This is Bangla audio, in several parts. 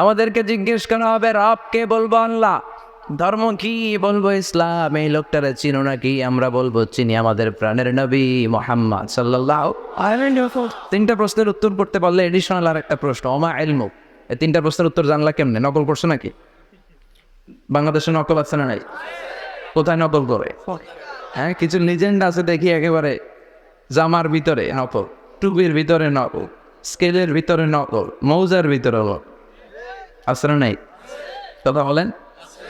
আমাদেরকে জিজ্ঞেস করা হবে? রবকে বলব আল্লাহ? ধর্ম কি বলব ইসলাম? এই লোকটারে চিনো নাকি? আমরা বলব চিনি আমাদের প্রাণের নবী মোহাম্মদ সাল্লাহ তিনটা প্রশ্নের উত্তর করতে পারলে এডিশনাল আর একটা প্রশ্ন অমা এলমু এই তিনটা প্রশ্নের উত্তর জানলা কেমনে? নকল করছ নাকি? বাংলাদেশে নকল আছে না নাই? কোথায় নকল করে? হ্যাঁ কিছু লিজেন্ড আছে দেখি একেবারে। জামার ভিতরে নকল, টুপির ভিতরে নকল স্কেলের ভিতরে নকল, মৌজার ভিতরে নকল। না নাই? কথা বলেন।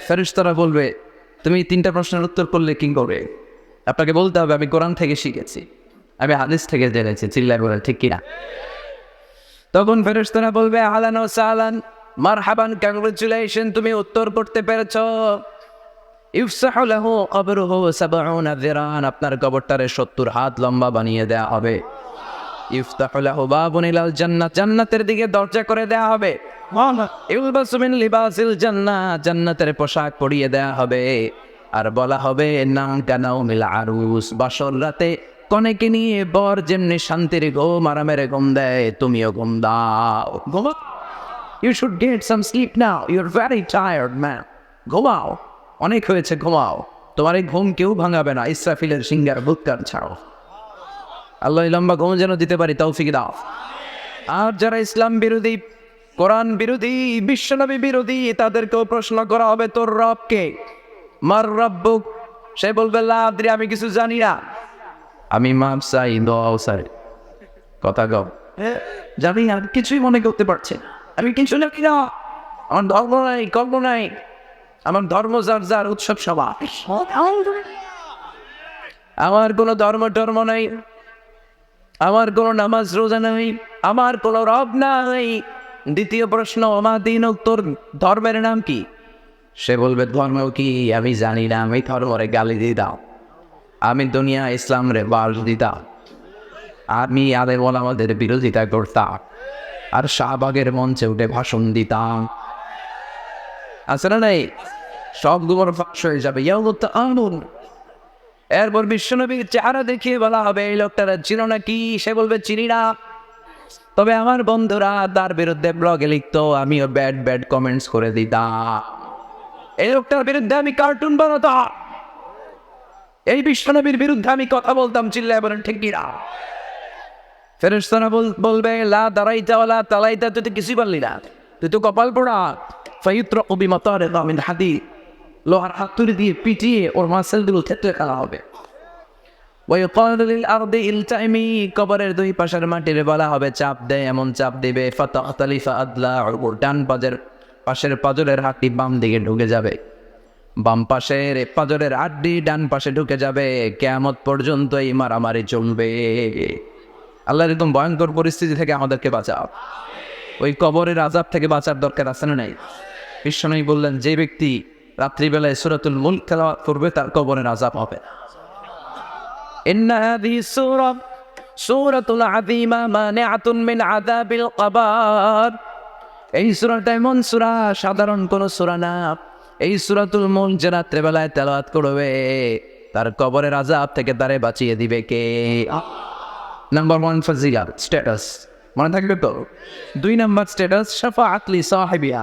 ফেরিস্তারা বলবে, তুমি তিনটা প্রশ্নের উত্তর করলে কি করবে? আপনাকে বলতে হবে, আমি কোরআন থেকে শিখেছি, আমি হাদিস থেকে জেনেছি। চিল্লাই বলে, ঠিক কিনা? তখন ফেরেশতারা বলবে, আলান ও সালান মার হাবান কংগ্রেচুলেশন তুমি উত্তর করতে পেরেছ। ইফসাহু লাহু কবরুহু সাবউনা যিরান আপনার কবরটারে 70 হাত লম্বা বানিয়ে দেয়া হবে। ইফতাহু লাহু বাবুন ইলাল জান্নাত জান্নাতের দিকে দরজা করে দেয়া হবে। ইলবাসু মিন লিবাসিল জান্নাত জান্নাতের পোশাক পরিয়ে দেয়া হবে। আর বলা হবে নাম কানাও মিল আরুস বাসর রাতে কনেকে নিয়ে বর যেমনি শান্তির ঘুম আরামের ঘুম দেয় তুমিও ঘুম দাও। ঘুমা। You should get some sleep now your very tired man ঘুমাও অনেক হয়েছে ঘুমাও। তোমার এই ঘুম কেউ ভাঙাবে না ইসরাফিলের সিঙ্গার বুৎকার ছাড়ো। আল্লাহ লম্বা ঘুম যেন দিতে পারি তাও তৌফিক দাও। আর যারা ইসলাম বিরোধী কোরআন বিরোধী বিশ্বনবী বিরোধী তাদেরকেও প্রশ্ন করা হবে তোর রবকে মার রব্বুক। সে বলবে লাদ্রি আমি কিছু জানি না। আমি মাপ চাই দোয়াও চাই। কথা গো জানি আমি কিছুই মনে করতে পারছি না। আমি কিছু না। আমার ধর্ম নাই কর্ম নাই। আমার ধর্ম যার যার উৎসব সভা আমার কোনো ধর্ম টর্ম নাই। আমার কোনো নামাজ রোজা নাই, আমার কোনো রব নাই। দ্বিতীয় প্রশ্ন অমাদিন তোর ধর্মের নাম কি? সে বলবে ধর্ম কি? আমি জানি না, আমি ধর্মরে গালি দিতাম আমি দুনিয়া ইসলাম রে বাস দিতাম আমি আদের আমাদের বিরোধিতা করতাম আর শাহবাগের মঞ্চে উঠে ভাষণ দিতাম। আছে না নাই? সবগুলো ফাঁস হয়ে যাবে। ইয়াউমুত আনুন এরপর বিশ্বনবীর চেহারা দেখিয়ে বলা হবে, এই লোকটারা চিনো না কি সে বলবে, চিনি না। তবে আমার বন্ধুরা তার বিরুদ্ধে ব্লগে লিখতো, আমিও ব্যাড ব্যাড কমেন্টস করে দিতাম। এই লোকটার বিরুদ্ধে আমি কার্টুন বানাতাম। এই বিশ্বনবীর বিরুদ্ধে আমি কথা বলতাম, চিল্লায় বলেন, ঠিক কিনা? ফেরেস্তারা বল, বলবে, লা দাঁড়াইতা ওলা তালাইতা, তুই তো কিছুই পারলি না। তুই তো কপাল পোড়া। ফাইত্র অবিমতারে দামিন হাদি লোহার হাতুড়ি দিয়ে পিটিয়ে ওর মাসেলগুলো থেতলে খেলা হবে। কবরের দুই পাশের মাটির বলা হবে, চাপ দেয় এমন চাপ দিবে। ফাতালিফা আদলা ডান পাজের পাশের পাজরের হাতটি বাম দিকে ঢুকে যাবে। বাম পাশের পাজরের হাড্ডি ডান পাশে ঢুকে যাবে। কেয়ামত পর্যন্ত এই মারামারি চলবে। আল্লাহর একদম ভয়ঙ্কর পরিস্থিতি থেকে আমাদেরকে বাঁচাও। ওই কবরের আজাব থেকে বাঁচার দরকার আছে না নাই? বিশ্বনয়ী বললেন, যে ব্যক্তি রাত্রিবেলায় সুরাতুল মুল খেলা করবে, তার কবরের আজাব হবে সুরাতুল আদিমা মানে আতুন মিন আদাবিল কবার। এই সুরাটা এমন সুরা, সাধারণ কোন সুরা না। এই সুরাতুল মুল যে রাত্রেবেলায় তেলাত করবে, তার কবরের আজাব থেকে তারে বাঁচিয়ে দিবে কে? নাম্বার ওয়ান ফজিলা স্ট্যাটাস মনে থাকবে তো? দুই নাম্বার স্ট্যাটাস সাফা আকলি সাহেবিয়া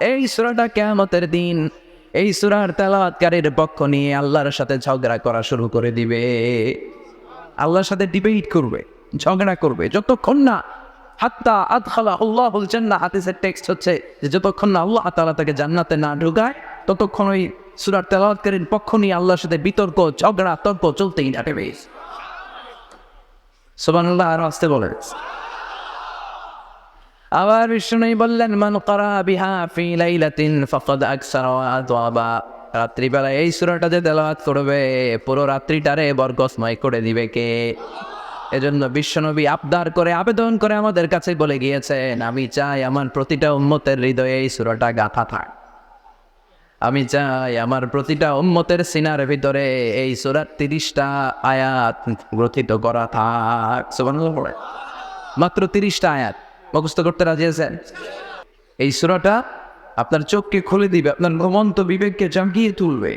এই সুরাটা কেমতের দিন, এই সুরার তেলাওয়াতকারীর পক্ষ নিয়ে আল্লাহর সাথে ঝগড়া করা শুরু করে দিবে। আল্লাহর সাথে ডিবেট করবে, ঝগড়া করবে। যতক্ষণ না হাত্তা আদখালা আল্লাহ বলছেন না হাদিসের টেক্সট হচ্ছে যে যতক্ষণ না আল্লাহ তালা তাকে জান্নাতে না ঢুকায়, ততক্ষণ ওই সুরার তেলাওয়াতকারীর পক্ষ নিয়ে আল্লাহর সাথে বিতর্ক, ঝগড়া, তর্ক চলতেই থাকবে। সুবহানাল্লাহ, আর আসতে বলে আবার বিষ্ণু বললেন, মান করা বিহা ফি লাইলাতিন ফাকাদ আকসারা ওয়া আদওয়াবা। রাত্রিবেলা এই সূরাটা যে তেলাওয়াত করবে, পুরো রাত্রিটারে বরকসময় করে দিবে কে? এজন্য বিশ্বনবী আবদার করে আবেদন করে আমাদের কাছে বলে গিয়েছেন, আমি চাই আমার প্রতিটা উম্মতের হৃদয়ে এই সুরাটা গাথা থাক। আমি চাই আমার প্রতিটা উম্মতের সিনার ভিতরে এই সুরার তিরিশটা আয়াত গ্রথিত করা থাক। মাত্র তিরিশটা আয়াত। মুখস্থ করতে রাজি আছেন? এই সুরাটা আপনার চোখকে খুলে দিবে আপনার ঘুমন্ত বিবেককে জাগিয়ে তুলবে।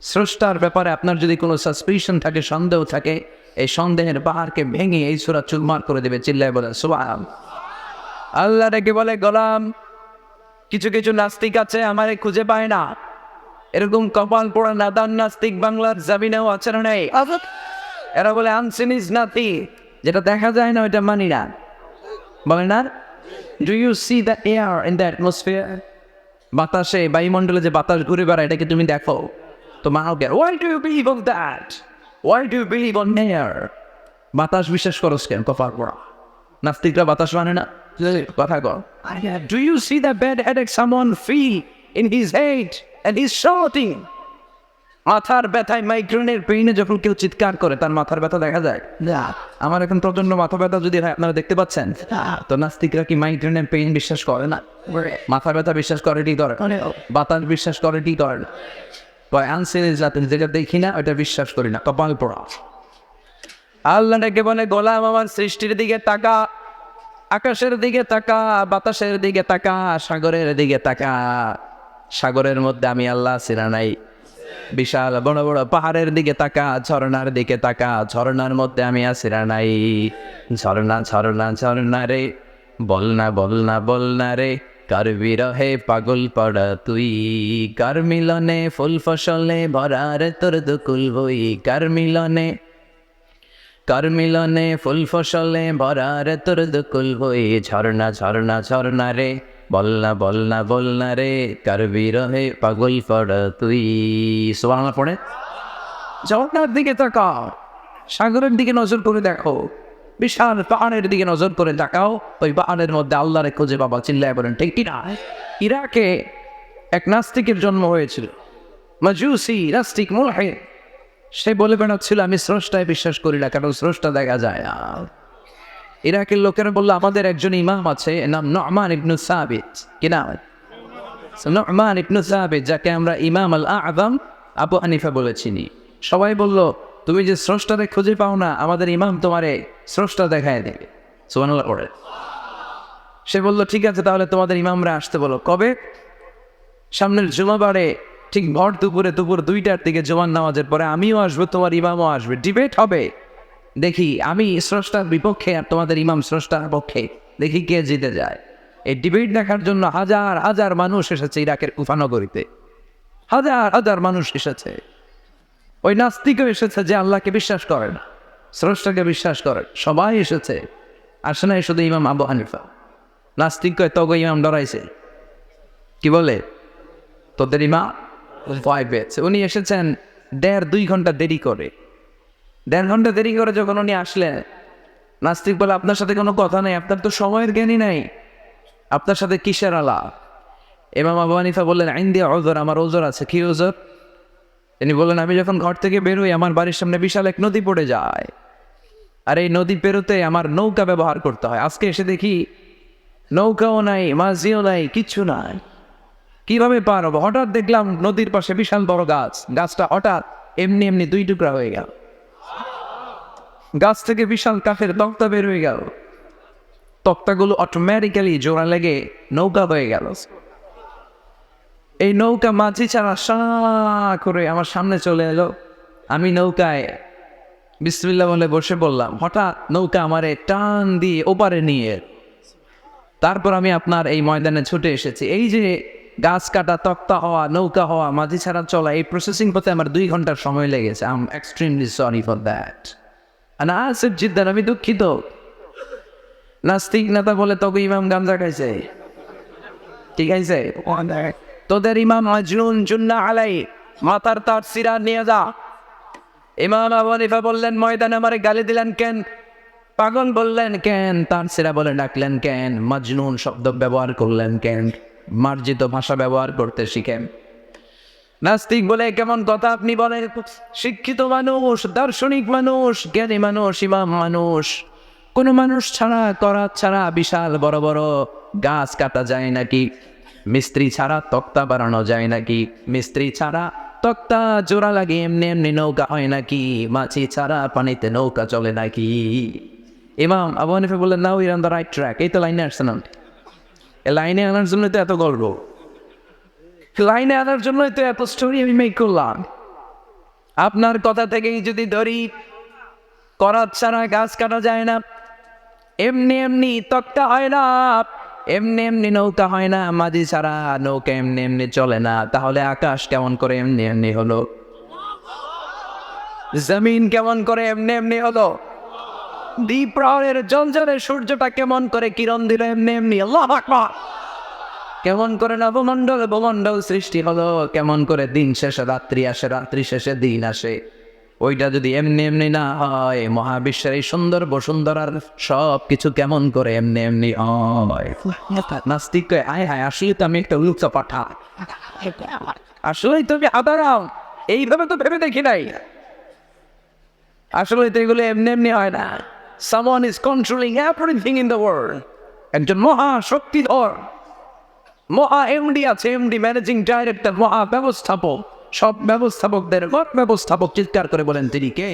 স্রষ্টার ব্যাপারে আপনার যদি কোনো সাসপিশন থাকে সন্দেহ থাকে এই সন্দেহের পাহাড়কে ভেঙে এই সুরা চুলমার করে দেবে চিল্লায় বলে সুবাহ আল্লাহ রেখে বলে গোলাম কিছু কিছু নাস্তিক আছে আমারে খুঁজে পায় না। এরকম কপাল পোড়া নাদান নাস্তিক বাংলার জামিনেও নেই? এরা বলে আনসিনিস নাতি যেটা দেখা যায় না ওইটা মানি না। বলে না do you see the air in the atmosphere বাতাসে বায়ুমণ্ডলে যে বাতাস ঘুরে বেড়ায়, এটাকে তুমি দেখো। তো মাহকে why do you believe on that why do you believe on air বাতাস বিশ্বাস করো কেন, কপাল পোড়া নাস্তিকরা বাতাস মানে না। কথা কর do you see the bad headache সামন ফি in his head and his shorting মাথার ব্যথায় মাইগ্রেনের পেইনে যখন কেউ চিৎকার করে তার মাথার ব্যথা দেখা যায়? না। আমার এখন প্রচণ্ড মাথা ব্যথা যদি হয় আপনারা দেখতে পাচ্ছেন? তো নাস্তিকরা কি মাইগ্রেনের পেইন বিশ্বাস করে না? মাথা ব্যথা বিশ্বাস করে কি করে। বাতাস বিশ্বাস করে কি করে। না যেটা দেখি না ওটা বিশ্বাস করি না। কপাল পড়া। আল্লাহ ডেকে বলে গোলাম আমার সৃষ্টির দিকে তাকা আকাশের দিকে তাকা বাতাসের দিকে তাকা সাগরের দিকে তাকা। সাগরের মধ্যে আমি আল্লাহ সিরা নাই। বিশাল বড় বড় পাহাড়ের দিকে তাকা, ঝর্ণার দিকে তাকা, ঝর্ণার মধ্যে আমি আসিরা নাই। ঝর্ণা ঝর্ণা ঝর্ণা রে, বল না বল না বল না রে, কার বিরহে পাগল পড়া তুই? কার মিলনে ফুল ফসলে ভরা রে তোর দুকুল বই? কার মিলনে কার মিলনে ফুল ফসলে ভরা রে তোর দুকুল বই? ঝর্ণা ঝর্ণা ঝর্ণা রে বল না বল না বল না রে কার বিরহে পাগল পড়া তুই। সোহানা পড়ে। ঝর্ণার দিকে তাকাও, সাগরের দিকে নজর করে দেখো, বিশাল পাহাড়ের দিকে নজর করে তাকাও ওই পাহাড়ের মধ্যে আল্লাহরে খুঁজে বাবা চিল্লায় বলেন, ঠিক কিনা? ইরাকে এক নাস্তিকের জন্ম হয়েছিল, মাজুসি, নাস্তিক মুলহে। সে বলে বেড়াচ্ছিল, আমি স্রষ্টায় বিশ্বাস করি না, কারণ স্রষ্টা দেখা যায় না। ইরাকের লোকেরা বলল, আমাদের একজন ইমাম আছে নাম নমান ইবনু সাবিত। কি নাম? নমান ইবনু সাবিত, যাকে আমরা ইমাম আল আদম আবু হানিফা বলে চিনি সবাই বলল, তুমি যে স্রষ্টারে খুঁজে পাও না, আমাদের ইমাম তোমারে স্রষ্টা দেখায় দেবে। পড়ে। সে বলল, ঠিক আছে, তাহলে তোমাদের ইমামরা আসতে বলো। কবে? সামনের জুমাবারে, ঠিক ভর দুপুরে, দুপুর দুইটার দিকে জোয়ান নামাজের পরে আমিও আসব, তোমার ইমামও আসবে। ডিবেট হবে। দেখি, আমি স্রষ্টার বিপক্ষে আর তোমাদের ইমাম স্রষ্টার পক্ষে। দেখি কে জিতে যায়। এই ডিবেট দেখার জন্য হাজার হাজার মানুষ এসেছে ইরাকের কুফানগরীতে হাজার হাজার মানুষ এসেছে। ওই নাস্তিকও এসেছে যে আল্লাহকে বিশ্বাস করে না। স্রষ্টাকে বিশ্বাস করে। সবাই এসেছে। আসে নাই শুধু ইমাম আবু হানিফা। নাস্তিক তগো ইমাম ডরাইছে? কি বলে? তোদের ইমা ভয় পেয়েছে। উনি এসেছেন দেড় দুই ঘণ্টা দেরি করে। দেড় ঘণ্টা দেরি করে যখন উনি আসলেন, নাস্তিক বলে আপনার সাথে কোনো কথা নেই, আপনার তো সময়ের জ্ঞানই নাই। আপনার সাথে কিসের আলা এমাম আবু হানিফা বললেন আইন দিয়ে ওজোর, আমার ওজোর আছে। কি ওজোর? তিনি বললেন, আমি যখন ঘর থেকে বেরোই, আমার বাড়ির সামনে বিশাল এক নদী পড়ে যায়। আর এই নদী পেরোতে আমার নৌকা ব্যবহার করতে হয়। আজকে এসে দেখি নৌকাও নাই, মাঝিও নাই কিচ্ছু নাই। কীভাবে পার হব? হঠাৎ দেখলাম নদীর পাশে বিশাল বড় গাছ। গাছটা হঠাৎ এমনি এমনি দুই টুকরা হয়ে গেল। গাছ থেকে বিশাল কাঠের তক্তা বের হয়ে গেল। তক্তাগুলো অটোমেটিক্যালি জোড়া লেগে নৌকা হয়ে গেল। এই নৌকা মাঝি ছাড়া সা করে আমার সামনে চলে এলো। আমি নৌকায় বিসমিল্লা বলে বসে বললাম হঠাৎ নৌকা আমারে টান দিয়ে ওপারে নিয়ে তারপর আমি আপনার এই ময়দানে ছুটে এসেছি। এই যে গাছ কাটা, তক্তা হওয়া, নৌকা হওয়া, মাঝি ছাড়া চলা, এই প্রসেসিং পথে আমার দুই ঘণ্টার সময় লেগেছে। I am extremely sorry for that না আসিফ আমি দুঃখিত। নাস্তিক নেতা বলে তবে ইমাম গাঞ্জা খাইছে। ঠিক আছে? তোদের ইমাম মাজনুন জুন্না আলাই মাথার তার সিরা নিয়ে যা। ইমাম আবু হানিফা বললেন, ময়দানে আমারে গালি দিলেন কেন? পাগল বললেন কেন? তার সিরা বলে ডাকলেন কেন? মাজনুন শব্দ ব্যবহার করলেন কেন? মার্জিত ভাষা ব্যবহার করতে শিখেন। নাস্তিক বলে কেমন কথা আপনি বলেন? শিক্ষিত মানুষ, দার্শনিক মানুষ, জ্ঞানী মানুষ, ইমাম মানুষ। কোন মানুষ ছাড়া, করা ছাড়া বিশাল বড় বড় গাছ কাটা যায় নাকি? মিস্ত্রি ছাড়া তক্তা বাড়ানো যায় নাকি? মিস্ত্রি ছাড়া তক্তা জোড়া লাগে, এমনি এমনি নৌকা হয় নাকি? মাছি ছাড়া পানিতে নৌকা চলে নাকি? ইমাম আবু হানিফা বললেন, now you're on the right track এই তো লাইনে আসছে না এই লাইনে আনার জন্য তো এত গল্প লাইনে আনার জন্যই তো এত স্টোরি আমি মেক করলাম। আপনার কথা থেকেই যদি ধরি, করাত ছাড়া গাছ কাটা যায় না। এমনি এমনি তক্তা হয় না, এমনি এমনি নৌকা হয় না মাঝি ছাড়া নৌকা এমনি এমনি চলে না। তাহলে আকাশ কেমন করে এমনি এমনি হলো? জমিন কেমন করে এমনি এমনি হলো? দ্বীপ প্রহরের জলজলে সূর্যটা কেমন করে কিরণ দিল এমনি এমনি? আল্লাহ আকবার! কেমন করে নবমণ্ডল ভূমণ্ডল সৃষ্টি হলো, কেমন করে দিন শেষে, রাত্রি আসে, রাত্রি শেষে দিন আসে। ওইটা যদি এমনি এমনি না হয়, মহাবিশ্বের এই সুন্দর বসুন্ধরার সব কিছু কেমন করে এমনি এমনি হয়? নাস্তিক কয় হায় আসলে তো আমি একটা উল্কা পাঠা। আসলেই তুমি আদারাও এইভাবে তো ভেবে দেখি নাই। আসলে তো এগুলো এমনি এমনি হয় না। Someone is controlling everything in the world একজন মহা শক্তিধর মহা এমডি আছে, এমডি ম্যানেজিং ডাইরেক্টর মহা ব্যবস্থাপক। সব ব্যবস্থাপকদের মত ব্যবস্থাপক চিৎকার করে বলেন তিনি কে?